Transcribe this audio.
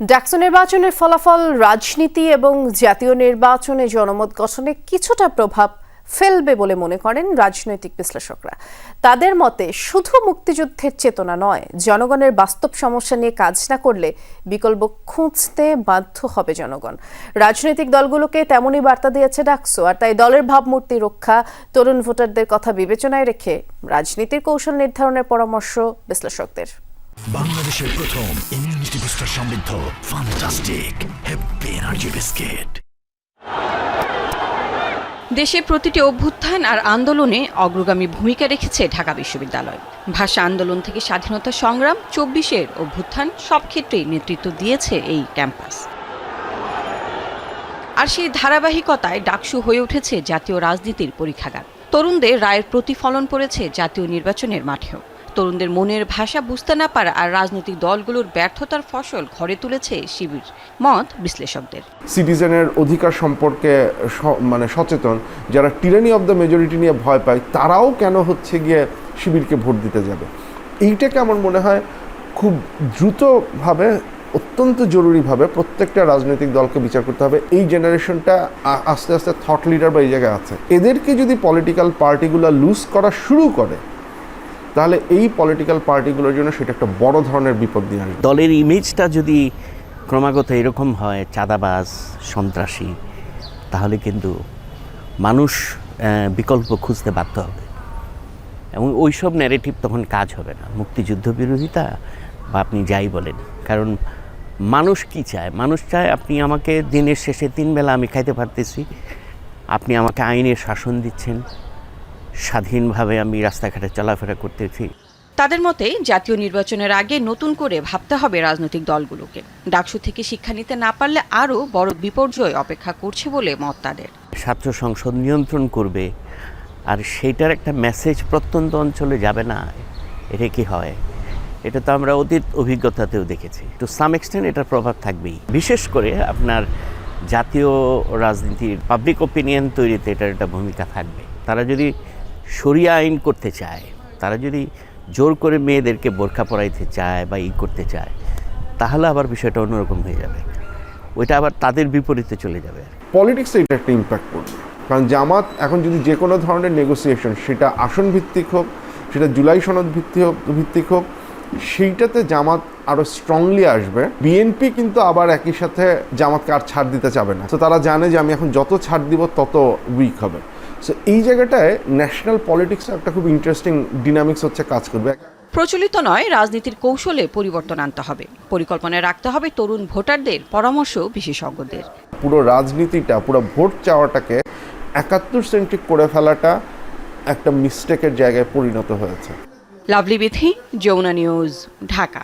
ডাকসু নির্বাচনের ফলাফল, রাজনীতি এবং জাতীয় নির্বাচনে জনমত গঠনে কিছুটা প্রভাব ফেলবে বলে মনে করেন রাজনৈতিক বিশ্লেষকরা। তাদের মতে, শুধু মুক্তিযুদ্ধের চেতনা নয়, জনগণের বাস্তব সমস্যা নিয়ে কাজ না করলে বিকল্প খুঁজতে বাধ্য হবে জনগণ। রাজনৈতিক দলগুলোকে তেমনই বার্তা দিয়েছে ডাকসো, আর তাই দলের ভাবমূর্তি রক্ষা, তরুণ ভোটারদের কথা বিবেচনায় রেখে রাজনীতির কৌশল নির্ধারণের পরামর্শ বিশ্লেষকদের। বাংলাদেশের প্রথম ইমিউনিটি বুস্টার সমৃদ্ধ ফান্টাস্টিক হ্যাপি এনার্জি বিস্কিট। দেশের প্রতিটি অভ্যুত্থান আর আন্দোলনে অগ্রগামী ভূমিকা রেখেছে ঢাকা বিশ্ববিদ্যালয়। ভাষা আন্দোলন থেকে স্বাধীনতা সংগ্রাম, চব্বিশের অভ্যুত্থান, সব ক্ষেত্রেই নেতৃত্ব দিয়েছে এই ক্যাম্পাস। আর সেই ধারাবাহিকতায় ডাকসু হয়ে উঠেছে জাতীয় রাজনীতির পরীক্ষাগার। তরুণদের রায়ের প্রতিফলন পড়েছে জাতীয় নির্বাচনের মাঠেও। তরুণদের মনের ভাষা বুঝতে না পারা আর রাজনৈতিক দলগুলোর ব্যর্থতার ফসল ঘরে তুলেছে শিবির। মত বিশ্লেষকদের। সিটিজেনের অধিকার সম্পর্কে মানে সচেতন, যারা টিরানি অফ দ্য মেজরিটি নিয়ে ভয় পায়, তারাও কেন হচ্ছে গিয়ে শিবিরকে ভোট দিতে যাবে? এইটাকে আমার মনে হয় খুব দ্রুতভাবে, অত্যন্ত জরুরিভাবে প্রত্যেকটা রাজনৈতিক দলকে বিচার করতে হবে। এই জেনারেশনটা আস্তে আস্তে থট লিডার বা এই জায়গায় আছে। এদেরকে যদি পলিটিক্যাল পার্টিগুলো লুজ করা শুরু করে তাহলে এই পলিটিক্যাল পার্টিগুলোর জন্য সেটা একটা বড় ধরনের বিপদ নিয়ে আসবে। দলের ইমেজটা যদি ক্রমাগত এরকম হয়, চাঁদাবাজ, সন্ত্রাসী, তাহলে কিন্তু মানুষ বিকল্প খুঁজতে বাধ্য হবে। এবং ওই সব ন্যারেটিভ তখন কাজ হবে না। মুক্তিযুদ্ধ বিরোধিতা, বা আপনি যাই বলেন। কারণ মানুষ কি চায়? মানুষ চায় আপনি আমাকে দিনের শেষে তিন বেলা আমি খাইতে পারতেছি। আপনি আমাকে আইনের শাসন দিচ্ছেন। স্বাধীনভাবে আমি রাস্তাঘাটে চলাফেরা করতেছি। তাদের মতে জাতীয় নির্বাচনের আগে নতুন করে ভাবতে হবে রাজনৈতিক দলগুলোকে। ডাকসু থেকে শিক্ষা নিতে না পারলে আরও বড় বিপর্যয় অপেক্ষা করছে বলে মত তাদের। ছাত্র সংসদ নিয়ন্ত্রণ করবে আর সেইটার একটা মেসেজ প্রত্যন্ত অঞ্চলে যাবে না এটা কি হয়? এটা তো আমরা অতীত অভিজ্ঞতাতেও দেখেছি। টু সাম এক্সটেন্ট এটার প্রভাব থাকবেই। বিশেষ করে আপনার জাতীয় রাজনীতির পাবলিক ওপিনিয়ন তৈরিতে এটার একটা ভূমিকা থাকবে। তারা যদি সরিয়া আইন করতে চায়, তারা যদি জোর করে মেয়েদেরকে বোরখা পরাইতে চায় বা ই করতে চায়, তাহলে আবার বিষয়টা অন্যরকম হয়ে যাবে। ওইটা আবার তাদের বিপরীতে চলে যাবে পলিটিক্সে এটা একটা ইম্প্যাক্ট পড়বে। কারণ জামাত এখন যদি যে কোনো ধরনের নেগোসিয়েশন সেটা আসন ভিত্তিক হোক, সেটা জুলাই সনদ ভিত্তি হোক, ভিত্তিক হোক, সেইটাতে জামাত আরও স্ট্রংলি আসবে। বিএনপি কিন্তু আবার একই সাথে জামাতকে আর ছাড় দিতে চাবে না। তো তারা জানে যে আমি এখন যত ছাড় দিব, তত উইক হবে। সো এই জায়গাটায় ন্যাশনাল পলিটিক্সে একটা খুব ইন্টারেস্টিং ডিনামিক্স হচ্ছে কাজ করবে। প্রচলিত নয় রাজনীতির কৌশলে পরিবর্তন আনতে হবে। পরিকল্পনায় রাখতে হবে তরুণ ভোটারদের পরামর্শ বিশেষজ্ঞদের। পুরো রাজনীতিটা পুরো ভোট চাওয়াটাকে একাত্তর সেন্ট্রিক করে ফেলাটা একটা মিস্টেকের জায়গায় পরিণত হয়েছে। Lovely Bithi Jamuna News Dhaka.